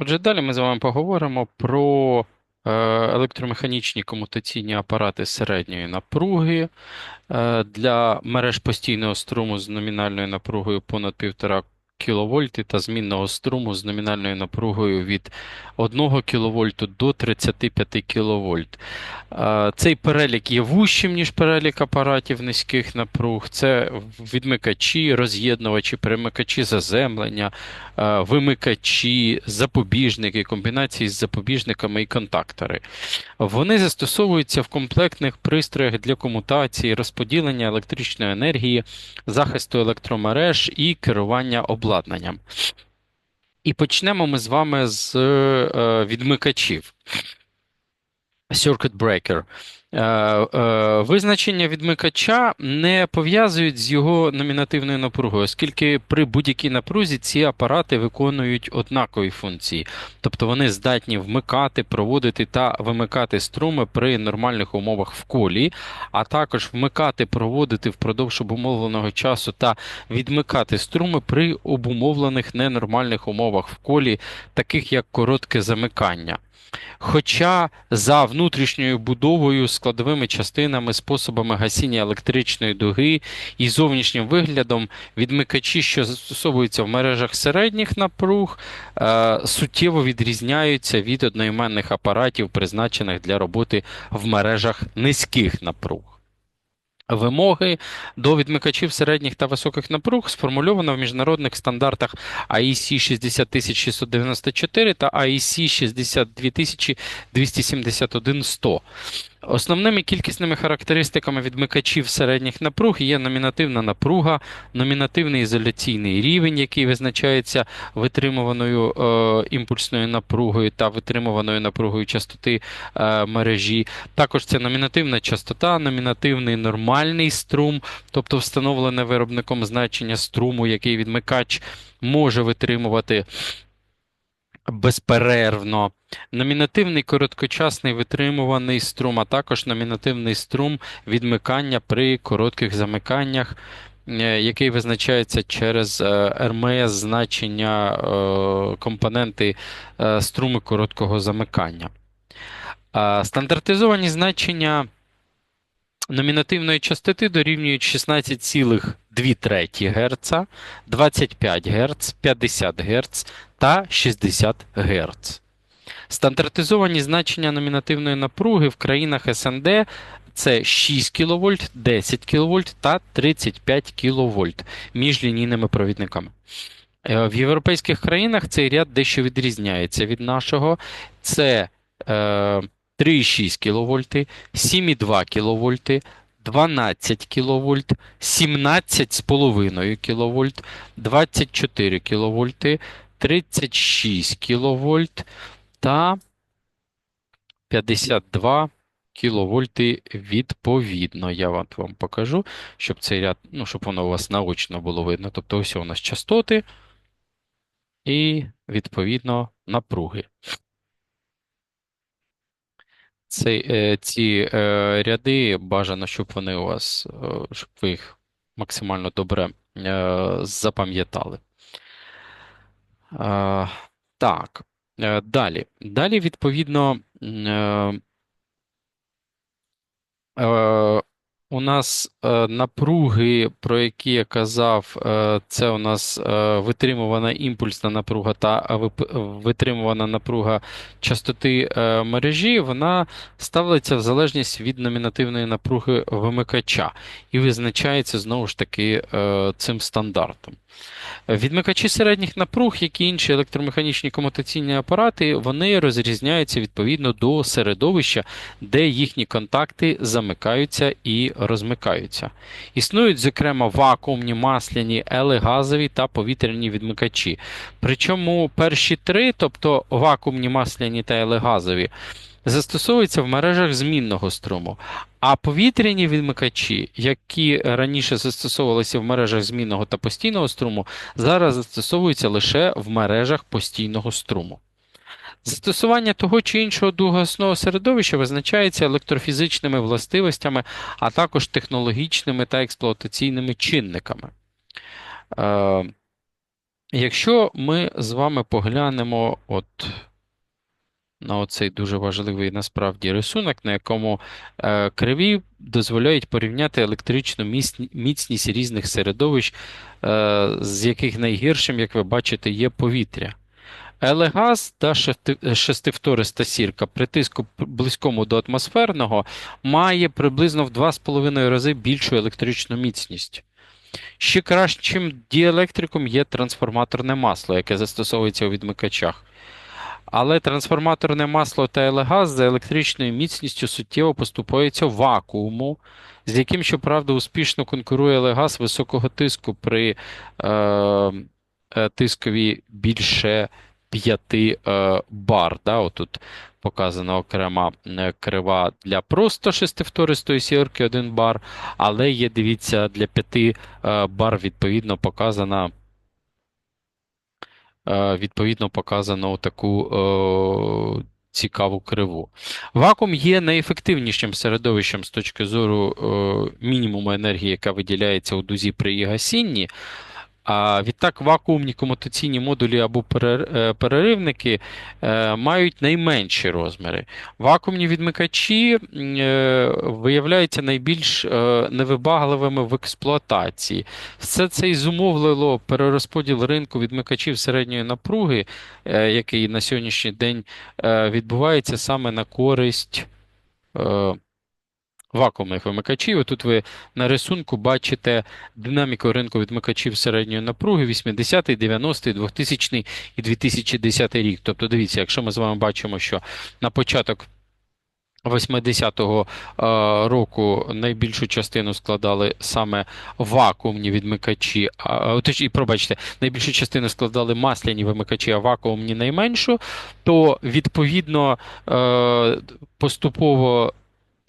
Отже, далі ми з вами поговоримо про е, електромеханічні комутаційні апарати середньої напруги. Е, для мереж постійного струму з номінальною напругою понад 1,5 кВт та змінного струму з номінальною напругою від 1 кВт до 35 кВт. Цей перелік є вущим, ніж перелік апаратів низьких напруг. Це відмикачі, роз'єднувачі, перемикачі заземлення, вимикачі, запобіжники, комбінації з запобіжниками і контактори. Вони застосовуються в комплектних пристроях для комутації, розподілення електричної енергії, захисту електромереж і керування обладнанням. І почнемо ми з вами з е, відмикачів. Circuit breaker. Е, е, Визначення відмикача не пов'язують з його номінативною напругою, оскільки при будь-якій напрузі ці апарати виконують однакові функції, тобто вони здатні вмикати, проводити та вимикати струми при нормальних умовах в колі, а також вмикати, проводити впродовж обумовленого часу та відмикати струми при обумовлених ненормальних умовах в колі, таких як коротке замикання. Хоча за внутрішньою будовою, складовими частинами, способами гасіння електричної дуги і зовнішнім виглядом відмикачі, що застосовуються в мережах середніх напруг, е, суттєво відрізняються від одноіменних апаратів, призначених для роботи в мережах низьких напруг. Вимоги до відмикачів середніх та високих напруг сформульовано в міжнародних стандартах IEC 60694 та IEC 62271-100. Основними кількісними характеристиками відмикачів середніх напруг є номінативна напруга, номінативний ізоляційний рівень, який визначається витримуваною е, імпульсною напругою та витримуваною напругою частоти е, мережі. Також це номінативна частота, номінативний нормальний струм, тобто встановлене виробником значення струму, який відмикач може витримувати безперервно. Номінативний короткочасний витримуваний струм, а також номінативний струм відмикання при коротких замиканнях, е, який визначається через е, РМС значення е, компоненти е, струму короткого замикання. Е, Стандартизовані значення номінативної частоти дорівнюють 16,2 Гц, 25 Гц, 50 Гц та 60 Гц. Стандартизовані значення номінативної напруги в країнах СНД це 6 кВт, 10 кВт та 35 кВт між лінійними провідниками. Е, В європейських країнах цей ряд дещо відрізняється від нашого. Це е, 3,6 кВт, 7,2 кВт, 12 кВт, 17,5 кВт, 24 кВт, 36 кВт та 52 кВт відповідно. Я вам покажу, щоб цей ряд, ну, щоб воно у вас наочно було видно. Тобто ось у нас частоти і, відповідно, напруги. Цей, е, ці е, ряди бажано, щоб вони у вас, е, щоб ви їх максимально добре запам'ятали. Так, далі. Далі, відповідно, у нас е, напруги, про які я казав, е, це у нас е, витримувана імпульсна напруга та вип- витримувана напруга частоти е, мережі, вона ставиться в залежність від номінативної напруги вимикача і визначається знову ж таки е, цим стандартом. Відмикачі середніх напруг, як і інші електромеханічні комутаційні апарати, вони розрізняються відповідно до середовища, де їхні контакти замикаються і розмикаються. Існують, зокрема, вакуумні, масляні, елегазові та повітряні відмикачі. Причому перші три, тобто вакуумні, масляні та елегазові, застосовуються в мережах змінного струму. А повітряні відмикачі, які раніше застосовувалися в мережах змінного та постійного струму, зараз застосовуються лише в мережах постійного струму. Застосування того чи іншого дугосного середовища визначається електрофізичними властивостями, а також технологічними та експлуатаційними чинниками. Е, Якщо ми з вами поглянемо от на оцей дуже важливий насправді рисунок, на якому е, криві дозволяють порівняти електричну міцність різних середовищ, е, з яких найгіршим, як ви бачите, є повітря. Елегаз та шестифториста сірка при тиску близькому до атмосферного має приблизно в 2,5 рази більшу електричну міцність. Ще кращим діелектриком є трансформаторне масло, яке застосовується у відмикачах. Але трансформаторне масло та елегаз за електричною міцністю суттєво поступаються вакууму, з яким, щоправда, успішно конкурує елегаз високого тиску при е, е, тискові більше 5 е, бар. Да? Отут показана окрема е, крива для просто шестифтористої сірки 1 бар, але є, дивіться, для 5 е, бар відповідно показана відповідно показано таку е, цікаву криву. Вакуум є найефективнішим середовищем з точки зору е, мінімуму енергії, яка виділяється у дузі при її гасінні. А відтак вакуумні комутаційні модулі або е, переривники е, мають найменші розміри. Вакуумні відмикачі е, виявляються найбільш невибагливими в експлуатації. Все це і зумовило перерозподіл ринку відмикачів середньої напруги, який на сьогоднішній день відбувається саме на користь. Е, вакуумних вимикачів. Тут ви на рисунку бачите динаміку ринку відмикачів середньої напруги 80-й, 90-й, 2000 і 2010 рік. Тобто, дивіться, якщо ми з вами бачимо, що на початок 80-го е, року найбільшу частину складали саме вакуумні відмикачі, а, точ, і, пробачте, найбільшу частину складали масляні вимикачі, а вакуумні найменшу, то відповідно е, поступово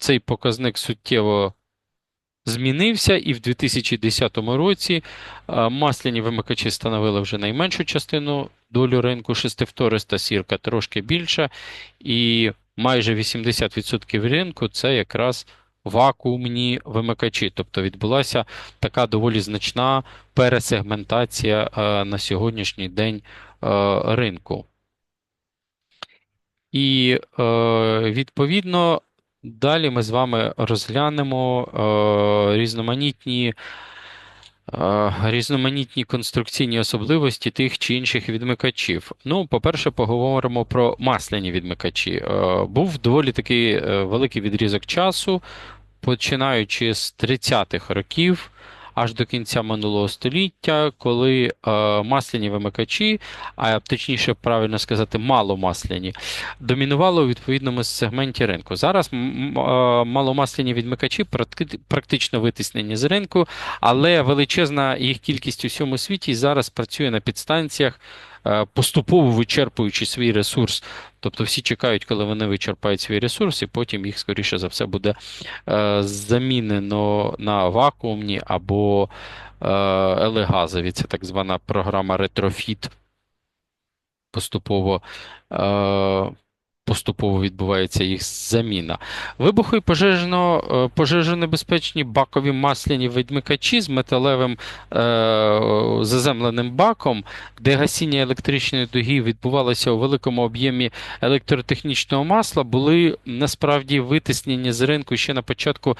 цей показник суттєво змінився, і в 2010 році е, масляні вимикачі становили вже найменшу частину долю ринку, шестифториста сірка трошки більша, і майже 80% ринку це якраз вакуумні вимикачі. Тобто відбулася така доволі значна пересегментація е, на сьогоднішній день е, ринку. І відповідно далі ми з вами розглянемо е, різноманітні, е, різноманітні конструкційні особливості тих чи інших відмикачів. Ну, по-перше, поговоримо про масляні відмикачі. Е, був доволі такий е, великий відрізок часу, починаючи з 30-х років аж до кінця минулого століття, коли е, масляні вимикачі, а точніше, правильно сказати, маломасляні, домінували у відповідному сегменті ринку. Зараз е, маломасляні відмикачі практи- практично витиснені з ринку, але величезна їх кількість у всьому світі зараз працює на підстанціях. Е, Поступово вичерпуючи свій ресурс, тобто всі чекають, коли вони вичерпають свій ресурс, і потім їх, скоріше за все, буде е, замінено на вакуумні або елегазові. Це так звана програма ретрофіт. Поступово е, поступово відбувається їх заміна. Вибуху і пожежно, е, пожежонебезпечні бакові масляні відмикачі з металевим е, заземленим баком, де гасіння електричної дуги відбувалося у великому об'ємі електротехнічного масла, були насправді витиснені з ринку ще на початку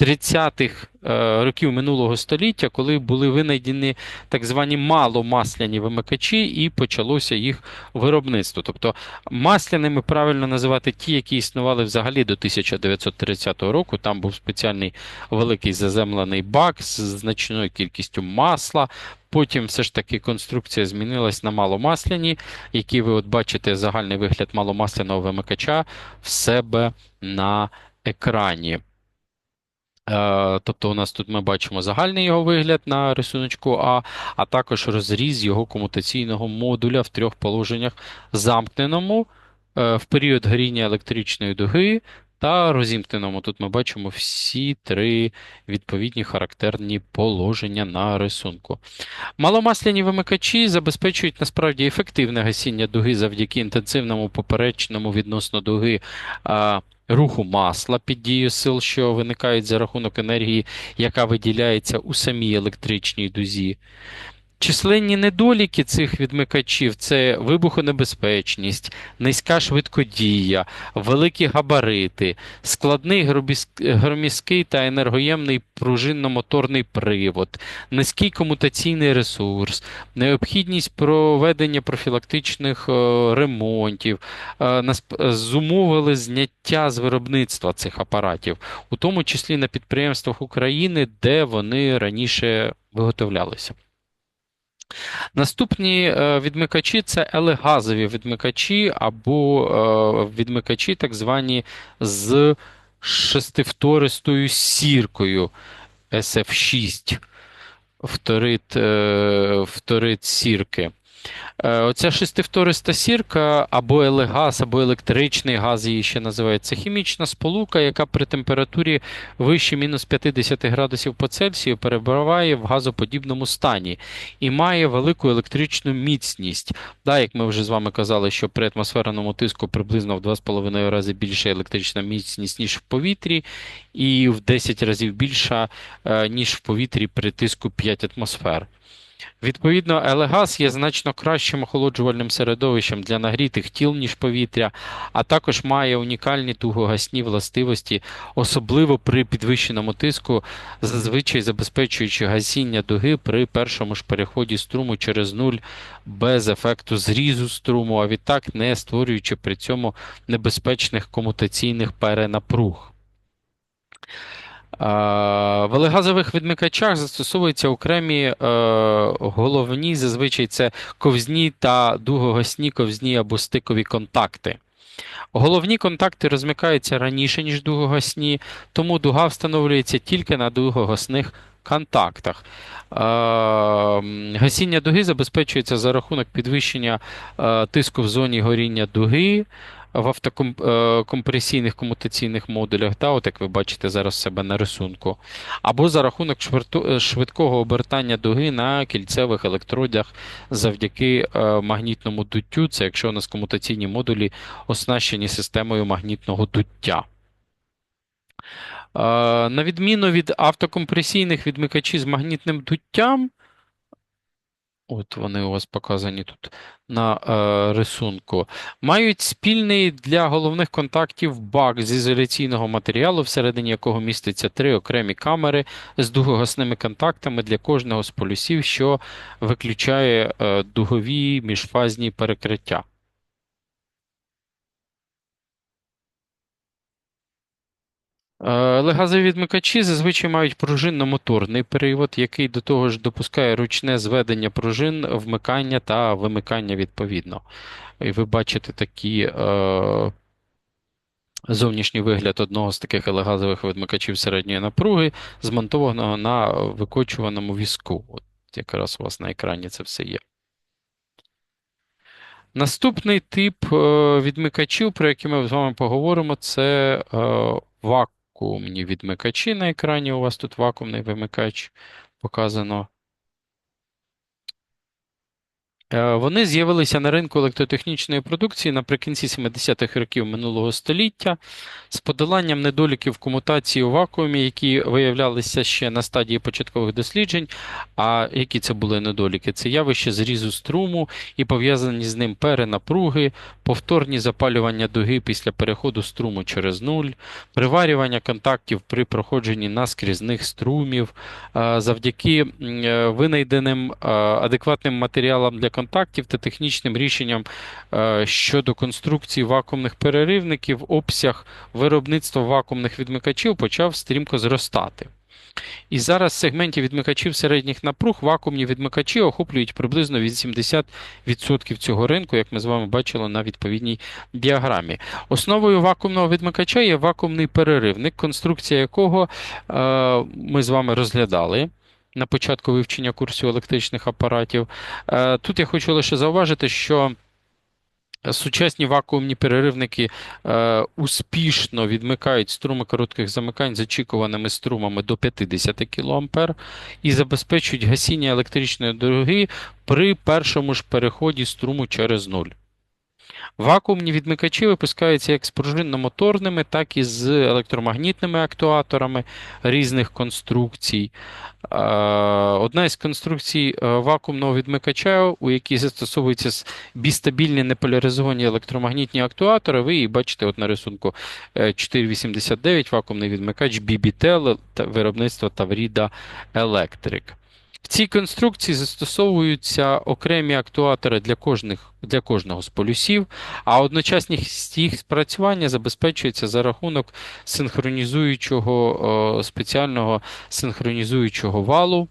30-х е, років минулого століття, коли були винайдені так звані маломасляні вимикачі, і почалося їх виробництво. Тобто масляними правильно називати ті, які існували взагалі до 1930 року. Там був спеціальний великий заземлений бак з значною кількістю масла. Потім все ж таки конструкція змінилась на маломасляні, які ви от бачите загальний вигляд маломасляного вимикача в себе на екрані. Е, Тобто у нас тут ми бачимо загальний його вигляд на рисуночку А, а також розріз його комутаційного модуля в трьох положеннях замкненому е, в період горіння електричної дуги та розімкненому. Тут ми бачимо всі три відповідні характерні положення на рисунку. Маломасляні вимикачі забезпечують насправді ефективне гасіння дуги завдяки інтенсивному поперечному відносно дуги а, руху масла під дією сил, що виникають за рахунок енергії, яка виділяється у самій електричній дузі. Численні недоліки цих відмикачів це вибухонебезпечність, низька швидкодія, великі габарити, складний громіський та енергоємний пружинно-моторний привод, низький комутаційний ресурс, необхідність проведення профілактичних е, ремонтів, е, зумовили зняття з виробництва цих апаратів, у тому числі на підприємствах України, де вони раніше виготовлялися. Наступні е, відмикачі це елегазові відмикачі або е, відмикачі, так звані з шестифтористою сіркою SF6, вторит, е, вторит сірки. Е, Оця шестифториста сірка або елегаз, або електричний газ її ще називають. Це хімічна сполука, яка при температурі вище мінус 50 градусів по Цельсію перебуває в газоподібному стані і має велику електричну міцність. Да, як ми вже з вами казали, що при атмосферному тиску приблизно в 2,5 рази більша електрична міцність, ніж в повітрі, і в 10 разів більша, е, ніж в повітрі при тиску 5 атмосфер. Відповідно, елегаз є значно кращим охолоджувальним середовищем для нагрітих тіл, ніж повітря, а також має унікальні тугогасні властивості, особливо при підвищеному тиску, зазвичай забезпечуючи гасіння дуги при першому ж переході струму через нуль без ефекту зрізу струму, а відтак не створюючи при цьому небезпечних комутаційних перенапруг. В елегазових відмикачах застосовуються окремі е, головні, зазвичай це ковзні та дугогасні ковзні або стикові контакти. Головні контакти розмикаються раніше, ніж дугогасні, тому дуга встановлюється тільки на дугогасних контактах. Е, Гасіння дуги забезпечується за рахунок підвищення е, тиску в зоні горіння дуги в автокомпресійних комутаційних модулях, та, от як ви бачите зараз себе на рисунку, або за рахунок е, швидкого обертання дуги на кільцевих електродах завдяки е, магнітному дуттю. Це якщо у нас комутаційні модулі оснащені системою магнітного дуття. Е, На відміну від автокомпресійних відмикачів з магнітним дуттям, от вони у вас показані тут на е, рисунку, мають спільний для головних контактів бак з ізоляційного матеріалу, всередині якого міститься три окремі камери з дугогасними контактами для кожного з полюсів, що виключає е, дугові міжфазні перекриття. Легазові відмикачі зазвичай мають пружинно-моторний привод, який до того ж допускає ручне зведення пружин, вмикання та вимикання відповідно. І ви бачите такі е, зовнішній вигляд одного з таких елегазових відмикачів середньої напруги, змонтованого на викочуваному візку. От якраз у вас на екрані це все є. Наступний тип е, відмикачів, про який ми з вами поговоримо, це е, вакуумні відмикачі. На екрані у вас тут вакуумний вимикач показано. Е, Вони з'явилися на ринку електротехнічної продукції наприкінці 70-х років минулого століття з подоланням недоліків комутації у вакуумі, які виявлялися ще на стадії початкових досліджень. А які це були недоліки? Це явище зрізу струму і пов'язані з ним перенапруги, повторні запалювання дуги після переходу струму через нуль, приварювання контактів при проходженні наскрізних струмів, е, завдяки е, винайденим е, адекватним матеріалам для контактів та технічним рішенням е, щодо конструкції вакуумних переривників, обсяг виробництва вакуумних відмикачів почав стрімко зростати. І зараз в сегменті відмикачів середніх напруг вакуумні відмикачі охоплюють приблизно 80% цього ринку, як ми з вами бачили на відповідній діаграмі. Основою вакуумного відмикача є вакуумний переривник, конструкція якого е, ми з вами розглядали. На початку вивчення курсу електричних апаратів. Е, Тут я хочу лише зауважити, що сучасні вакуумні переривники е, успішно відмикають струми коротких замикань з очікуваними струмами до 50 кА і забезпечують гасіння електричної дуги при першому ж переході струму через нуль. Вакуумні відмикачі випускаються як з пружинно-моторними, так і з електромагнітними актуаторами різних конструкцій. Е, Одна із конструкцій е, вакуумного відмикача, у якій застосовуються бістабільні неполяризовані електромагнітні актуатори, ви її бачите от на рисунку е, 489 вакуумний відмикач BBTEL виробництва Tavrida Electric. В цій конструкції застосовуються окремі актуатори для кожних, для кожного з полюсів, а одночасність їх спрацювання забезпечується за рахунок синхронізуючого спеціального синхронізуючого валу.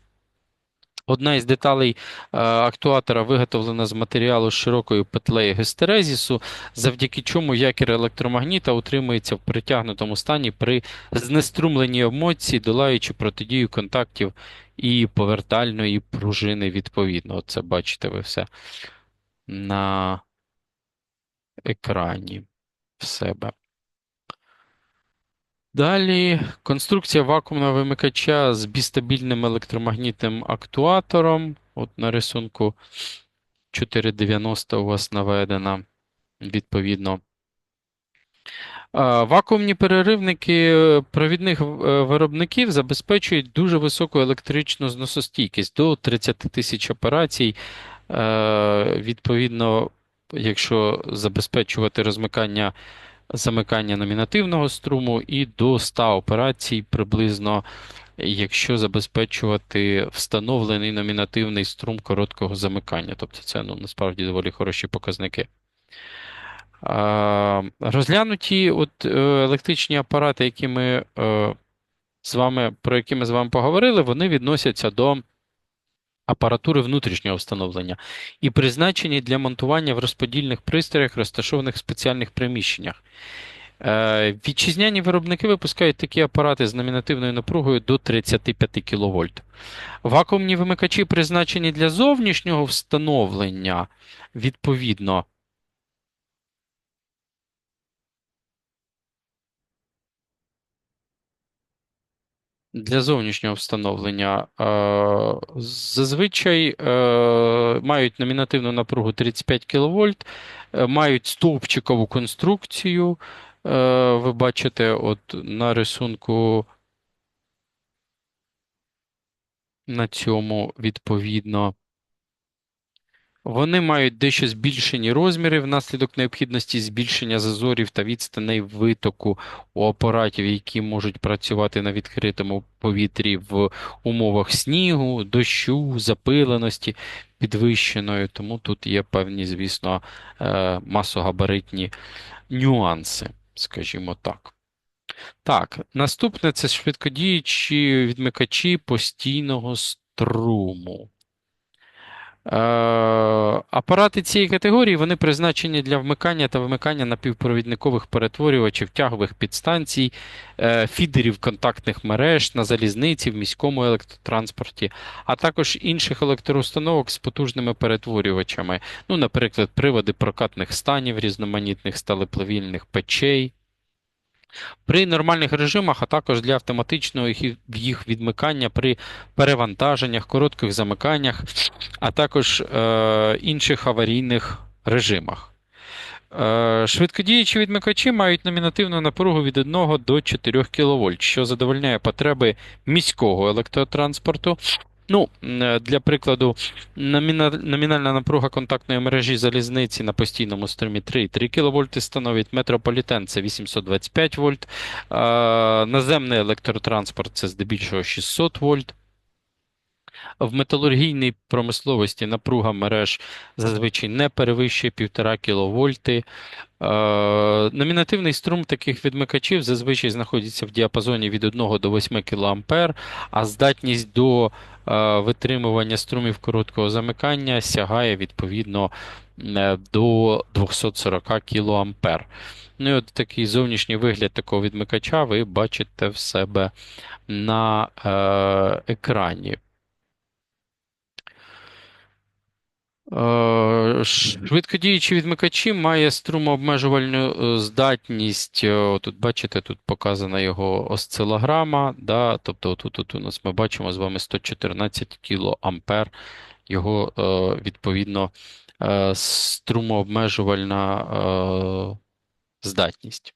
Одна із деталей е, актуатора виготовлена з матеріалу з широкою петлею гестерезісу, завдяки чому якір електромагніта утримується в притягнутому стані при знеструмленні емоцій, долаючи протидію контактів і повертальної пружини відповідно. Оце бачите ви все на екрані в себе. Далі конструкція вакуумного вимикача з бістабільним електромагнітним актуатором. От на рисунку 490 у вас наведена, відповідно. Вакуумні переривники е, провідних е, виробників забезпечують дуже високу електричну зносостійкість до 30 тисяч операцій. Е, Відповідно, якщо забезпечувати розмикання замикання номінативного струму і до 100 операцій приблизно, якщо забезпечувати встановлений номінативний струм короткого замикання. Тобто це ну, насправді доволі хороші показники. Розглянуті от, е, електричні апарати, які ми е, з вами, про які ми з вами поговорили, вони відносяться до апаратури внутрішнього встановлення і призначені для монтування в розподільних пристроях, розташованих в спеціальних приміщеннях. Е, Вітчизняні виробники випускають такі апарати з номінативною напругою до 35 кВт. Вакуумні вимикачі призначені для зовнішнього встановлення, відповідно. Для зовнішнього встановлення е, зазвичай е, мають номінативну напругу 35 кВт, е, мають стовпчикову конструкцію. Ви бачите, от на рисунку на цьому відповідно. Вони мають дещо збільшені розміри внаслідок необхідності збільшення зазорів та відстаней витоку у апаратів, які можуть працювати на відкритому повітрі в умовах снігу, дощу, запиленості підвищеної. Тому тут є певні, звісно, е, масогабаритні нюанси, скажімо так. Так, наступне це швидкодіючі відмикачі постійного струму. Е, апарати цієї категорії вони призначені для вмикання та вимикання напівпровідникових перетворювачів, тягових підстанцій, е, фідерів контактних мереж на залізниці, в міському електротранспорті, а також інших електроустановок з потужними перетворювачами, ну, наприклад, приводи прокатних станів, різноманітних сталеплавільних печей. При нормальних режимах, а також для автоматичного їх відмикання при перевантаженнях, коротких замиканнях, а також е, інших аварійних режимах. Е, Швидкодіючі відмикачі мають номінативну напругу від 1 до 4 кВт, що задовольняє потреби міського електротранспорту. Ну, е, Для прикладу, номінальна напруга контактної мережі залізниці на постійному струмі 3,3 кВт становить метрополітен це 825 вольт, наземний електротранспорт це здебільшого 600 вольт. В металургійній промисловості напруга мереж зазвичай не перевищує 1,5 кВт. Е, номінативний струм таких відмикачів зазвичай знаходиться в діапазоні від 1 до 8 кА, а здатність до е, витримування струмів короткого замикання сягає відповідно е, до 240 кА. Ну і от такий зовнішній вигляд такого відмикача ви бачите в себе на екрані. Е, швидкодіючі відмикачі має струмообмежувальну е, здатність. Е, тут бачите, тут показана його осцилограма. Да? Тобто тут, тут у нас ми бачимо з вами 114 кА його відповідно е, струмообмежувальна е, здатність.